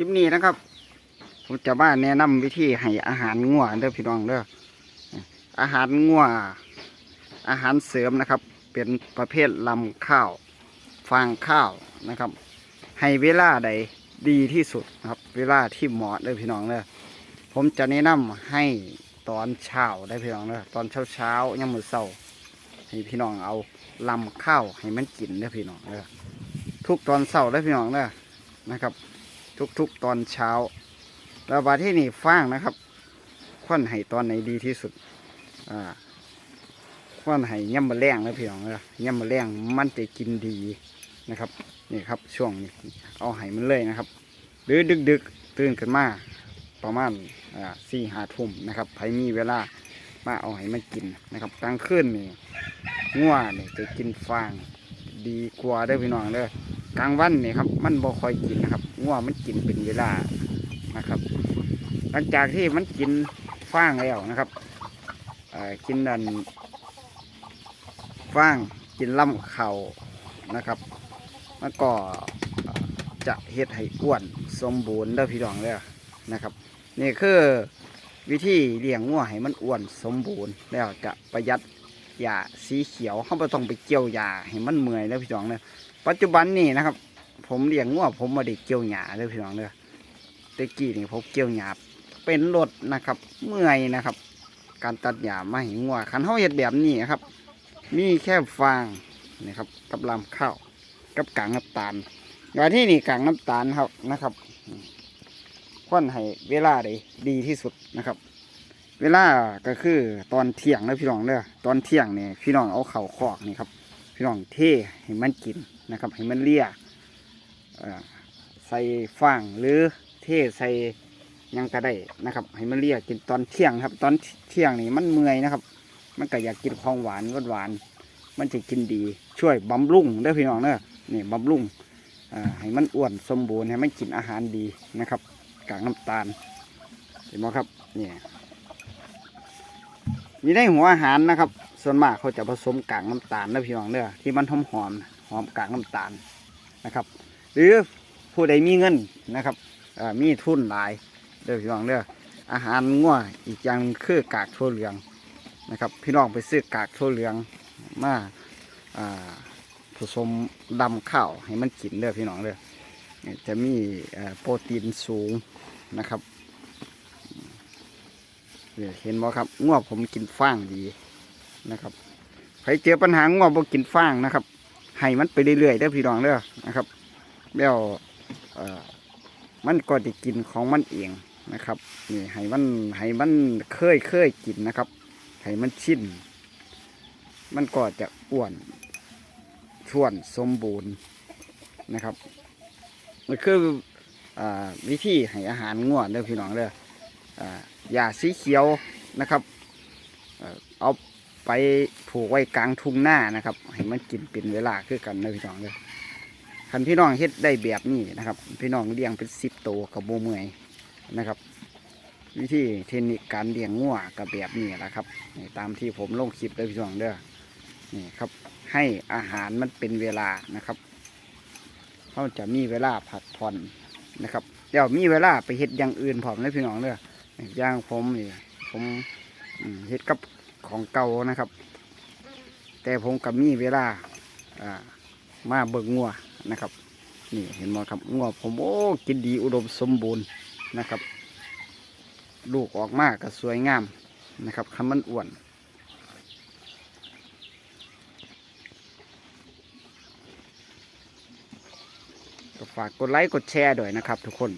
คลิปนี้นะครับ ผมจะมาแนะนำวิธีให้อาหารงัวเด้อพี่น้องเด้ออาหารงัวอาหารเสริมนะครับ เป็นประเภทลำข้าวฟางข้าวนะครับ ให้เวลาใดดีที่สุดนะครับ เวลาที่เหมาะเด้อพี่น้องเด้อผมจะแนะนำให้ตอนเช้าได้อพี่น้องเด้อตอนเช้าเช้ายังมือเช้าให้พี่น้องเอาลำข้าวให้มันกินเด้อพี่น้องเด้อทุกตอนเช้าได้อพี่น้องเด้อนะครับ ทุกๆตอนเช้าแล้วบาที่นี่ฟางนะครับควันไห้ตอนไหนดีที่สุดอ่าควันไห้ย่ำมะแรงแล้วพี่น้องเด้อย่ำมะแรงมันจะกินดีนะครับนี่ครับช่วงนี้เอาไห้มันเลยนะครับ หรือดึกๆตื่นขึ้นมาประมาณอ่าสี่หาทุ่มนะครับใครมีเวลามาเอาไห้มันกินนะครับกลางคืนนี่ง่วนี่จะกินฟางดีกว่าเด้พี่น้องเด้อ กลางวันนี่ครับ มันบ่ค่อยกินนะครับง่วมันกินเป็นเวลานะครับ หลังจากที่มันกินฟางแล้วนะครับกินนันฟางกินลำเข่านะครับมันก็จะเฮ็ดให้อ้วนสมบูรณ์เด้พี่น้องเด้อนะครับ นี่คือวิธีเลี้ยงงัวให้มันอ้วนสมบูรณ์แล้วจะประหยัดหญ้าสีเขียวเขาไม่ต้องไปเกี่ยวหญ้าให้มันเมื่อยแล้วพี่น้องเด้อ ปัจจุบันนี่นะครับ ผมเลี้ยงงัวผมมาได้เกี่ยวหญ้าเด้อพี่น้องเด้อแตะกี้นี่ผมเกี่ยวหญ้าเป็นรถนะครับ เมื่อยนะครับ การตัดหญ้ามาห้งัวคันเขาเห็ดแบบนี้ครับ มีแค่ฟางนะครับกับลำข้าวกับกากน้ำตาลงานที่นี่กากน้ำตาลครับนะครับควนให้เวลาได้ดีที่สุดนะครับ เวลาก็คือตอนเที่ยงนะพี่น้องเด้อตอนเที่ยงเนี่ยพี่น้องเอาเข่าคอกนี่ครับ พี่น้องเทให้มันกินนะครับให้มันเลี่ยใส่ฟางหรือเทใส่ยังก็ได้นะครับ ให้มันเลี่ยกินตอนเที่ยงครับ ตอนเที่ยงนี่มันเมื่อยนะครับ มันก็อยากกินของหวานหวานหวาน มันจะกินดีช่วยบำรุงเด้พี่น้องเด้อนี่บำรุงให้มันอ้วนสมบูรณ์ให้มันกินอาหารดีนะครับกากน้ำตาลเห็นไหมครับเนี่ยมีได้หัวอาหารนะครับ ส่วนมากเขาจะผสมกากน้ำตาลนะพี่น้องเด้อที่มันหอมหอมหอมกากน้ำตาลนะครับ หรือผู้ใดมีเงินนะครับมีทุนหลายเด้อพี่น้องเด้ออาหารง่วอีกอย่างคือกากทั่วเหลืองนะครับ พี่น้องไปซื้อกากถั่วเหลืองมาผสมดำข้าวให้มันกินเด้อพี่น้องเด้อจะมีโปรตีนสูงนะครับเห็นบ่ครับง่วผมกินฟางดี นะครับใครเจอปัญหาง่วบ่กินฟางนะครับให้มันไปเรื่อยๆเด้อพี่น้องเด้อนะครับแล้วมันก็จะกินของมันเองนะครับนี่ให้มันให้มันเคยเคยกินนะครับให้มันชินมันก็จะอ้วนช่วนสมบูรณ์นะครับมันคืออวิธีให้อาหารง่วเด้อพี่น้องเด้ออ่าหญ้าสีเขียวนะครับอ่อเอา ไปผูกไว้กลางทุ่งหน้านะครับให้มันกินเป็นเวลาคือกันเด้อพี่น้องเด้อคันพี่น้องเฮ็ดได้แบบนี้นะครับ พี่น้องเลี้ยงเป็นสิบตัวกับโบเมื่อยนะครับ วิธีเทคนิคการเลี้ยงงัวกับแบบนี้แหละครับนี่ตามที่ผมลงคลิปเลยพี่น้องเด้อนี่ครับให้อาหารมันเป็นเวลานะครับเขาจะมีเวลาพักผ่อนนะครับเดี๋ยวมีเวลาไปเฮ็ดอย่างอื่นพร้อมเลยพี่น้องเด้ออย่างผมนี่ผมอืมเฮ็ดกับ ของเก่านะครับ แต่ผมกับมีเวลาอ่ามาเบิกงัวนะครับ นี่เห็นไหมครับงัวผมโอ้กินดีอุดมสมบูรณ์นะครับ ลูกออกมาก็สวยงามนะครับคำมันอ้วนก็ฝากกดไลค์กดแชร์ด้วยนะครับทุกคน